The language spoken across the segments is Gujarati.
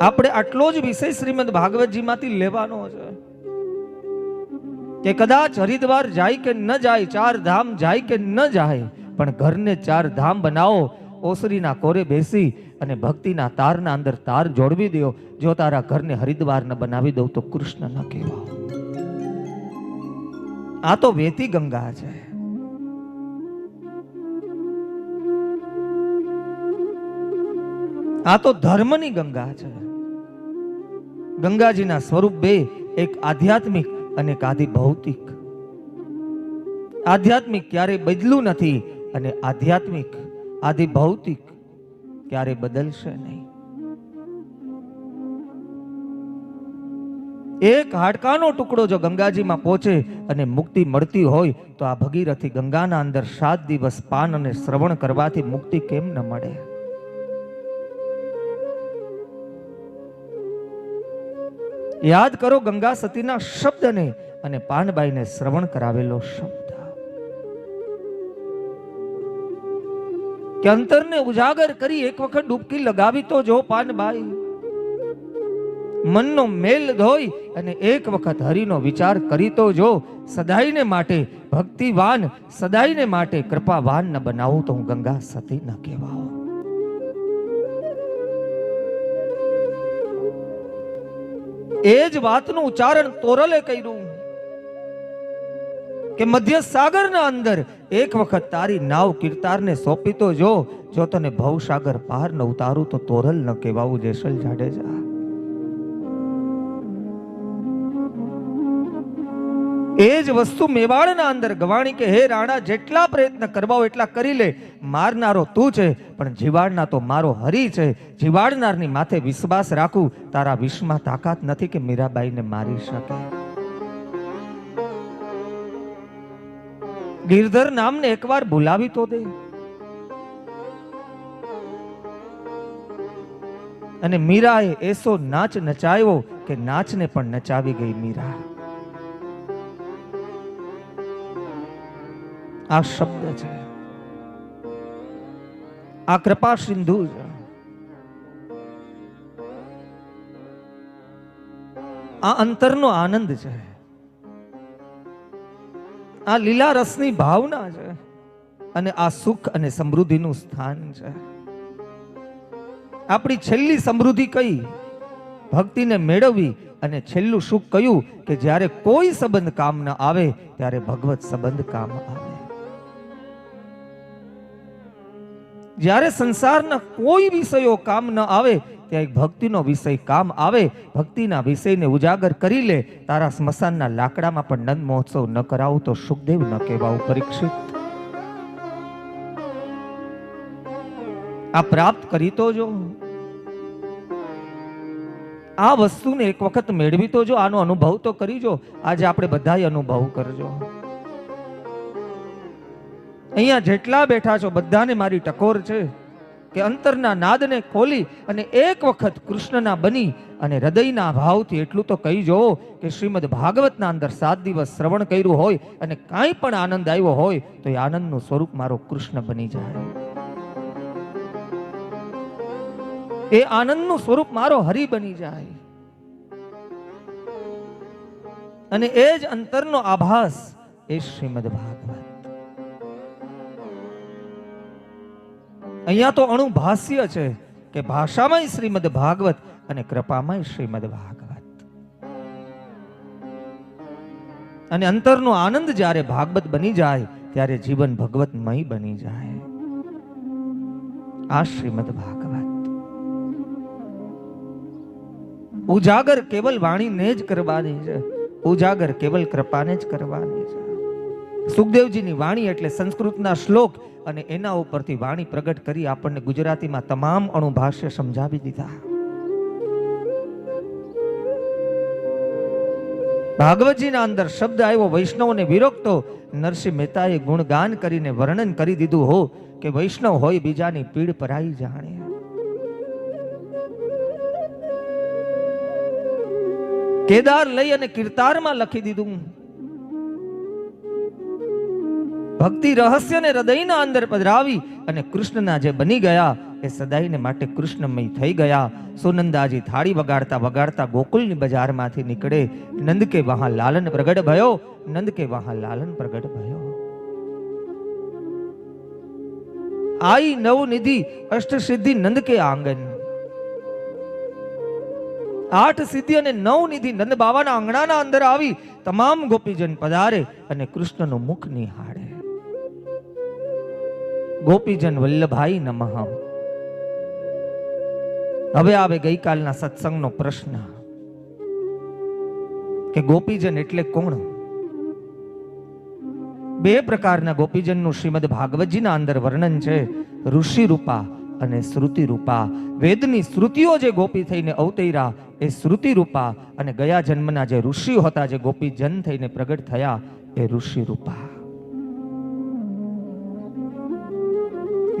આપણે આટલો જ વિષય શ્રીમદ ભાગવતજીમાંથી લેવાનો છે કે કદાચ હરિદ્વાર જાય કે ન જાય, ચાર ધામ જાય કે ન જાય, પણ ઘરને ચાર ધામ બનાવો, ઓસરીના કોરે બેસી અને ભક્તિના તારના અંદર તાર જોડવી દો, જો તારા ઘરને હરિદ્વાર ન બનાવી દઉં તો કૃષ્ણ ન કહેવા. આ તો વેતી ગંગા છે. આ તો ધર્મની ગંગા છે. ગંગાજીના સ્વરૂપ બે, એક આધ્યાત્મિક અને એક આદિ ભૌતિક આધ્યાત્મિક ક્યારે બદલું નથી અને આધ્યાત્મિક આદિ ભૌતિક ક્યારે બદલશે નહીં. એક હાડકાનો ટુકડો જો ગંગાજીમાં પહોંચે અને મુક્તિ મળતી હોય, તો આ ભગીરથી ગંગાના અંદર સાત દિવસ પાન અને શ્રવણ કરવાથી મુક્તિ કેમ ન મળે? યાદ કરો ગંગા સતીના શબ્દને અને પાનબાઈને શ્રવણ કરાવેલો શબ્દ. કે અંતરને ઉજાગર કરી એક વખત ડૂબકી લગાવી તો જો પાનબાઈ મનનો મેલ ધોઈ અને એક વખત હરિનો વિચાર કરી તો જો સદાયને માટે ભક્તિવાન, સદાયને માટે કૃપાવાન ન બનાવું તો હું ગંગા સતી ન કહેવાઉં. એ જ વાતનું ઉચ્ચારણ તોરલે કર્યું કે મધ્ય સાગરના અંદર એક વખત તારી નાવ કીર્તારને સોંપી તો જો જો તને ભવસાગર પાર ન ઉતારું તો તોરલ ન કહેવાવું જેસલ જાડેજા. એ જ વસ્તુ મેવાડના અંદર ગવાણી કે, હે રાણા, જેટલા પ્રયત્ન કરવા એટલા કરી લે. મારનારો તું છે, પણ જીવાડના તો મારો હરી છે. જીવાડનારની માથે વિશ્વાસ રાખું. તારા વિશ્વમાં તાકાત નથી કે મીરાબાઈને મારી શકે. ગિરધર નામને એકવાર બોલાવી તો દે. અને મીરાએ એસો નાચ નચાવ્યો કે નાચને પણ નચાવી ગઈ મીરા. આ શબ્દ છે. આ કૃપા સિંધુ છે. આ અંતરનો આનંદ છે. આ લીલા રસની ભાવના છે અને આ સુખ અને સમૃદ્ધિનું સ્થાન છે. આપણી છેલ્લી સમૃદ્ધિ કઈ? ભક્તિને મેળવવી અને છેલ્લું સુખ કયું? કે જ્યારે કોઈ સંબંધ કામ ન આવે, ત્યારે ભગવત સંબંધ કામ આવે. જ્યારે સંસારના કોઈ વિષયો કામ ન આવે, ત્યાં એક ભક્તિનો વિષય કામ આવે. ભક્તિના વિષયને ઉજાગર કરી લે. તારા સ્મશાનના લાકડામાં પણ નંદ મહોત્સવ ન કરાવું તો સુખદેવ ન કહેવાવું પરીક્ષિત. આ પ્રાપ્ત કરી તો જો. આ વસ્તુને એક વખત મેળવી તો જો. આનો અનુભવ તો કરીજો આજે આપણે બધાય અનુભવ કરજો. અહીંયા જેટલા બેઠા છો, બધાને મારી ટકોર છે કે અંતરના નાદને ખોલી અને એક વખત કૃષ્ણના બની અને હૃદયના ભાવથી એટલું તો કહી જુઓ કે શ્રીમદ ભાગવતના અંદર સાત દિવસ શ્રવણ કર્યું હોય અને કાંઈ પણ આનંદ આવ્યો હોય, તો એ આનંદનું સ્વરૂપ મારો કૃષ્ણ બની જાય. એ આનંદનું સ્વરૂપ મારો હરિ બની જાય. અને એ જ અંતરનો આભાસ એ શ્રીમદ ભાગવત અહીંયા તો અણુભાષ્ય છે કે ભાષામાં શ્રીમદ ભાગવત અને કૃપામાં શ્રીમદ ભાગવત. અને અંતરનો આનંદ જ્યારે ભાગવત બની જાય, ત્યારે જીવન ભગવતમય બની જાય. આ શ્રીમદ ભાગવત. ઉજાગર કેવલ વાણીને જ કરવાની છે. ઉજાગર કેવલ કૃપાને જ કરવાની છે. સુખદેવજીની વાણી એટલે સંસ્કૃતના શ્લોક અને એના ઉપરથી વાણી પ્રગટ કરી આપણને ગુજરાતીમાં તમામ અણુભાષ્ય સમજાવી દીધા. ભાગવતજીના અંદર શબ્દ આવ્યો વૈષ્ણવને વિરોકતો, નરસિંહ મહેતાએ ગુણગાન કરીને વર્ણન કરી દીધું હો કે વૈષ્ણવ હોય બીજાની પીડ પરાઈ જાણે. કેદાર લઈ અને કીર્તારમાં લખી દીધું. ભક્તિ રહસ્યને હૃદયના અંદર પધરાવી અને કૃષ્ણના જે બની ગયા એ સદાયને માટે કૃષ્ણમય થઈ ગયા. સુનંદાજી થાળી વગાડતા વગાડતા ગોકુલની બજારમાંથી નીકળે. નંદ કે વહા લાલન પ્રગટ ભયો નંદ કે વહા લાલન પ્રગટ ભયો. આઈ નવ નિધિ અષ્ટ સિદ્ધિ નંદ કે આંગન. આઠ સિદ્ધિ અને નવ નિધિ નંદ બાવાના આંગણાના અંદર આવી તમામ ગોપીજન પધારે અને કૃષ્ણનું મુખ નિહાળે. ગોપીજન વલ્લભાઈ નમઃ. હવે આવે ગઈકાલના સત્સંગનો પ્રશ્ન. કે ગોપીજન એટલે કોણ? બે પ્રકારના ગોપીજનનું શ્રીમદ ભાગવતજીના અંદર વર્ણન છે. ઋષિ રૂપા અને શ્રુતિ રૂપા વેદની શ્રુતિઓ જે ગોપી થઈને અવતર્યા, એ શ્રુતિ રૂપા અને ગયા જન્મના જે ઋષિ હતા, જે ગોપીજન થઈને પ્રગટ થયા, એ ઋષિ રૂપા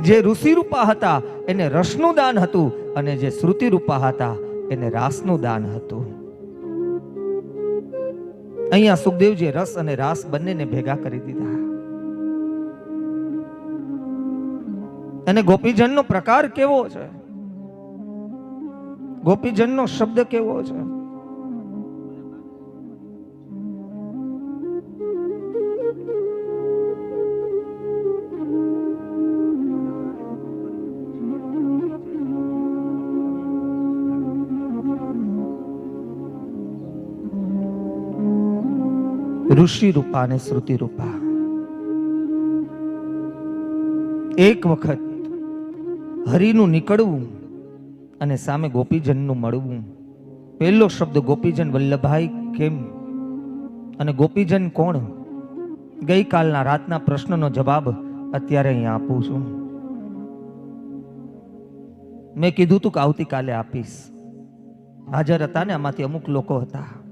જે ઋષિ રૂપા હતા, એને રસનું દાન હતું અને જે શ્રુતિ રૂપા હતા, એને રાસનું દાન હતું. અહીંયા સુખદેવજી રસ અને રાસ બંનેને ભેગા કરી દીધા. અને ગોપીજનનો પ્રકાર કેવો છે? ગોપીજનનો શબ્દ કેવો છે? ઋષિ રૂપા અને શ્રુતિ રૂપા એક વખત હરિનું નીકળવું અને સામે ગોપીજનનું મળવું. પહેલો શબ્દ ગોપીજન, વલ્લભભાઈ, કેમ? અને ગોપીજન, કોણ? ગઈકાલના રાતના પ્રશ્નનો જવાબ અત્યારે અહીંયા આપું છું. મેં કીધું તું કે આવતીકાલે આપીશ. હાજર હતા ને આમાંથી અમુક લોકો હતા.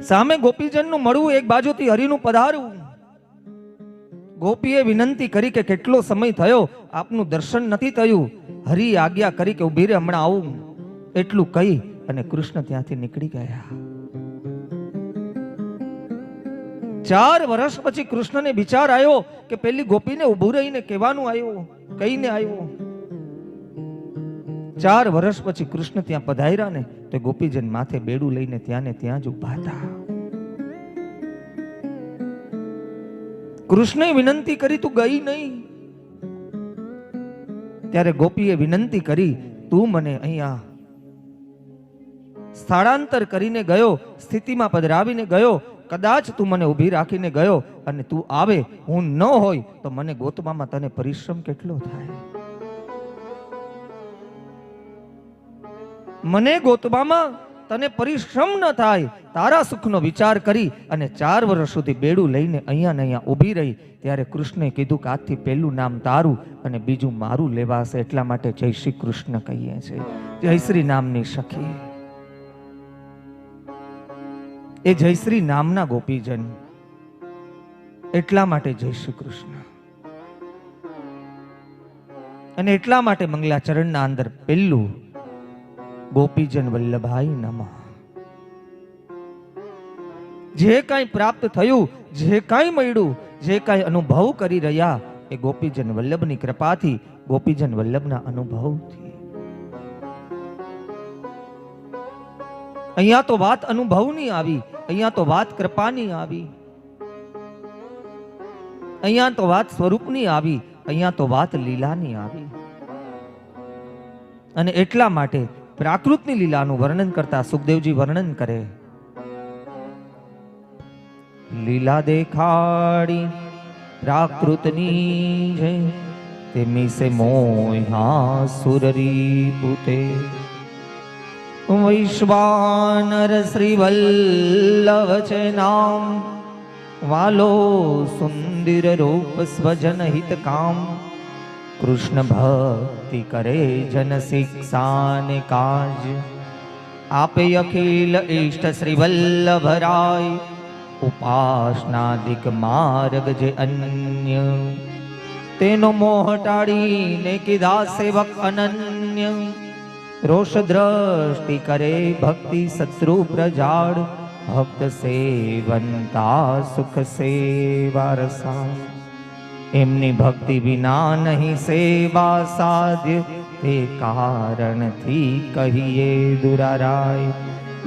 સામે ગોપીજનનું મળવું એક બાજુથી હરિનું પધારવું. ગોપીએ વિનંતી કરી કે કેટલો સમય થયો, આપનું દર્શન નથી થયું. હરિ આજ્ઞા કરી કે ઊભી રે, હમણાં આવું. એટલું કહી અને કૃષ્ણ ત્યાંથી નીકળી ગયા. ચાર વર્ષ પછી કૃષ્ણને વિચાર આવ્યો કે પેલી ગોપીને ઊભું રહીને કહેવાનું આવ્યું, કહીને આવ્યો. ચાર વર્ષ પછી કૃષ્ણ ત્યાં પધાર્યા ને તો ગોપીજન માથે બેડું લઈને ત્યાં ને ત્યાં જ ઊભા હતા. કૃષ્ણે વિનંતી કરી, તું ગઈ નહીં? ત્યારે ગોપીએ વિનંતી કરી, તું મને અહીંયા સ્થળાંતર કરીને ગયો, સ્થિતિમાં પધરાવીને ગયો, કદાચ તું મને ઊભી રાખીને ગયો અને તું આવે, હું ન હોય તો મને ગોતવામાં તને પરિશ્રમ કેટલો થાય? મને ગોતવામાં તને પરિશ્રમ ન થાય, તારા સુખનો વિચાર કરી અને ચાર વર્ષ સુધી બેડું લઈને અહીંયા ને અહીંયા ઊભી રહી. ત્યારે કૃષ્ણે કીધું કે આજથી પહેલું નામ તારું અને બીજું મારું લેવાશે. એટલા માટે જય શ્રી કૃષ્ણ કહીએ છીએ. જય શ્રી નામની સખી. એ જયશ્રી નામના ગોપીજન. એટલા માટે જય શ્રી કૃષ્ણ. અને એટલા માટે મંગલાચરણના અંદર પેલું ગોપીજન વલ્લભાઈ નમઃ. જે કાંઈ પ્રાપ્ત થયું, જે કાંઈ મળ્યું, જે કાંઈ અનુભવ કરી રહ્યા, એ ગોપીજન વલ્લભની કૃપાથી, ગોપીજન વલ્લભના અનુભવથી. અહીંયા તો વાત અનુભવની આવી, અહીંયા તો વાત કૃપાની આવી. અહીંયા તો વાત સ્વરૂપની આવી, અહીંયા તો વાત લીલાની આવી. અને એટલા માટે પ્રાકૃતની લીલાનું વર્ણન કરતા સુખદેવજી વર્ણન કરે. લીલા દેખાડી પ્રાકૃતની છે, તે સે મોહા સુરરી પૂતે. વૈશ્વાનર શ્રી વલ્લભ છે નામ, વાલો સુંદર રૂપ સ્વજન હિત કામ. કૃષ્ણ ભક્તિ કરે જન શિક્ષાને કાજ. આપે અખિલ ઈષ્ટ શ્રી વલ્લભરાય. ઉપાસનાદિક માર્ગ જે અન્ય તેનો મોહ ટાળીને કીધા સેવક અનન્ય. રોષ દ્રષ્ટિ કરે ભક્તિ શત્રુ પ્રજાડ. ભક્ત સેવંતા સુખ સેવા રસા એમની ભક્તિ વિના નહીં સેવા સાધ્ય તે કારણથી કહીએ દુરારાય,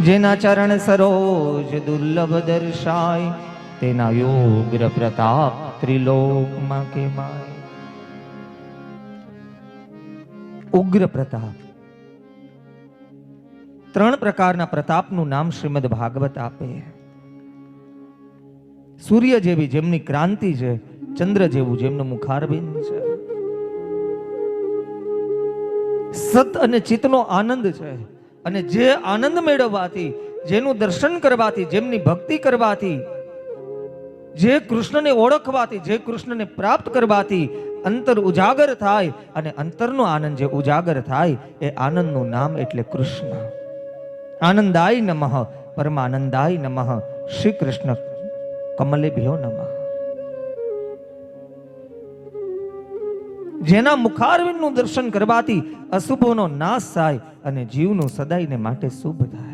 જેના ચરણ સરોજ દુર્લભ દર્શાય, તેના યોગ્ર પ્રતાપ ત્રિલોકમાં કેમાય. ઉગ્ર પ્રતાપ. ત્રણ પ્રકારના પ્રતાપનું નામ શ્રીમદ ભાગવત આપે. સૂર્ય જેવી જેમની ક્રાંતિ છે ચંદ્ર જેવું જેમનું મુખારબિંદ છે. સત અને ચિત્તનો આનંદ છે. અને જે આનંદ મેળવવાથી, જેનું દર્શન કરવાથી, જેમની ભક્તિ કરવાથી, જે કૃષ્ણને ઓળખવાથી, જે કૃષ્ણને પ્રાપ્ત કરવાથી અંતર ઉજાગર થાય અને અંતરનો આનંદ જે ઉજાગર થાય, એ આનંદનું નામ એટલે કૃષ્ણ. આનંદાય નમઃ, પરમાનંદાય નમઃ શ્રી કૃષ્ણ કમલેભ્યો નમઃ. જેના મુખારવિંદનું દર્શન કરવાથી અશુભોનો નાશ થાય અને જીવનું સદાયને માટે શુભ થાય.